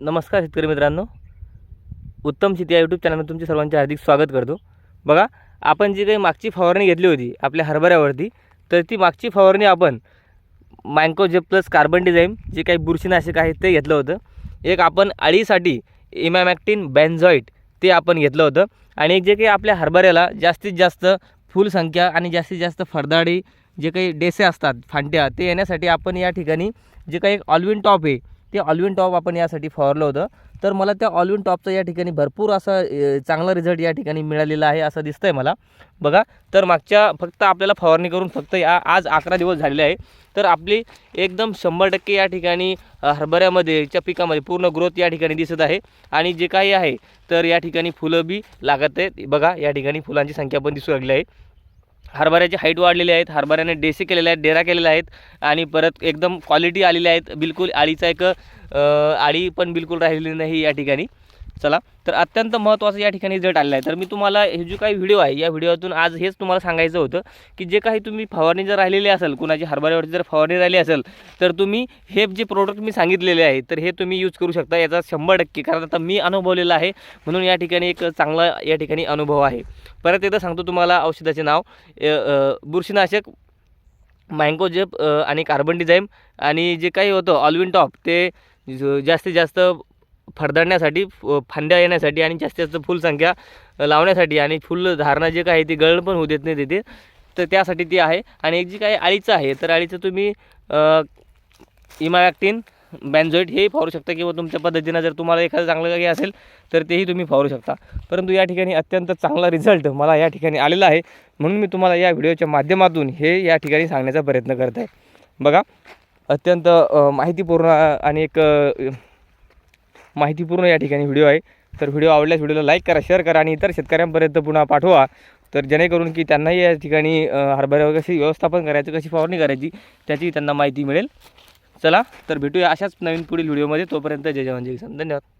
नमस्कार शेतकरी मित्रांनो. उत्तम शेती या यूट्यूब चॅनलमध्ये तुमचे सर्वांचे हार्दिक स्वागत करतो. बघा आपण जी काही मागची फवारणी घेतली होती आपल्या हरभऱ्यावरती तर ती मागची फवारणी आपण मँकोजेप प्लस कार्बन डिझाईन जे काही बुरशीनाशक आहे ते घेतलं होतं. एक आपण अळीसाठी इमॅमॅक्टिन बॅन्झॉईट ते आपण घेतलं होतं. आणि एक जे काही आपल्या हरभऱ्याला जास्तीत जास्त फुलसंख्या आणि जास्तीत जास्त फरदाडी जे काही डेसे असतात फांट्या ते येण्यासाठी आपण या ठिकाणी जे काही एक ऑलविन टॉप आहे ते ऑलविन टॉप आपण यासाठी फवारलं होतं. तर मला त्या ऑलविन टॉपचा या ठिकाणी भरपूर असा चांगला रिझल्ट या ठिकाणी मिळालेला आहे असं दिसतं आहे मला. बघा तर मागच्या फक्त आपल्याला फवारणी करून फक्त या आज अकरा दिवस झालेले आहे. तर आपली एकदम शंभर टक्के या ठिकाणी हरभऱ्यामध्ये च्या पिकामध्ये पूर्ण ग्रोथ या ठिकाणी दिसत आहे. आणि जे काही आहे तर या ठिकाणी फुलं बी लागत आहेत. बघा या ठिकाणी फुलांची संख्या पण दिसू लागली आहे. हरभऱ्याची हाईट वाढलेली आहेत हरभऱ्याने डेसे केलेले आहेत डेरा केलेला आहेत आणि परत एकदम क्वालिटी आलेली आहेत. बिलकुल आळीचा एक आळी पण बिलकुल राहिलेली नाही या ठिकाणी. चला तर अत्यंत महत्त्वाचं या ठिकाणी रिझल्ट आलेला आहे. तर मी तुम्हाला हे जो काही व्हिडिओ आहे या व्हिडिओतून आज हेच तुम्हाला सांगायचं होतं की जे काही तुम्ही फवारणी जर राहिलेली असेल कुणाची हरभऱ्यावरती जर फवारणी राहिली असेल तर तुम्ही हे जे प्रोडक्ट मी सांगितलेले आहे तर हे तुम्ही यूज करू शकता. याचा शंभर टक्के कारण आता मी अनुभवलेला आहे म्हणून या ठिकाणी एक चांगला या ठिकाणी अनुभव आहे. परत एकदा सांगतो तुम्हाला औषधाचे नाव. बुरशीनाशक मँगोजेप आणि कार्बन डिझाईम आणि जे काही होतं ऑलविन टॉप ते ज- जास्तीत जास्त फडदडण्यासाठी फ- फांद्या येण्यासाठी आणि जास्तीत जास्त फुलसंख्या लावण्यासाठी आणि फुलधारणा जे काही ती गळण पण होऊ देत नाही तिथे. तर त्यासाठी ती आहे. आणि एक जी काही आळीचं आहे तर आळीचं तुम्ही इमावॅक्टिन बॅन्झोईट हेही फावरू शकता किंवा तुमच्या पद्धतीनं जर तुम्हाला एखादं चांगलं काही असेल तर तेही तुम्ही फावरू शकता. परंतु या ठिकाणी अत्यंत चांगला रिझल्ट मला या ठिकाणी आलेला आहे. म्हणून मी तुम्हाला या व्हिडिओच्या माध्यमातून हे या ठिकाणी सांगण्याचा प्रयत्न करत आहे. बघा अत्यंत माहितीपूर्ण आणि एक माहितीपूर्ण या ठिकाणी व्हिडिओ आहे. तर व्हिडिओ आवडल्यास व्हिडिओला लाईक करा शेअर करा आणि इतर शेतकऱ्यांपर्यंत पुन्हा पाठवा. तर जेणेकरून की त्यांनाही या ठिकाणी हरभऱ्यावर कशी व्यवस्थापन करायचं कशी फवारणी करायची त्याची त्यांना माहिती मिळेल. चला तर भेटूया अशाच नवीन पुढील व्हिडिओमध्ये. तोपर्यंत जय जवान जय किसान. धन्यवाद.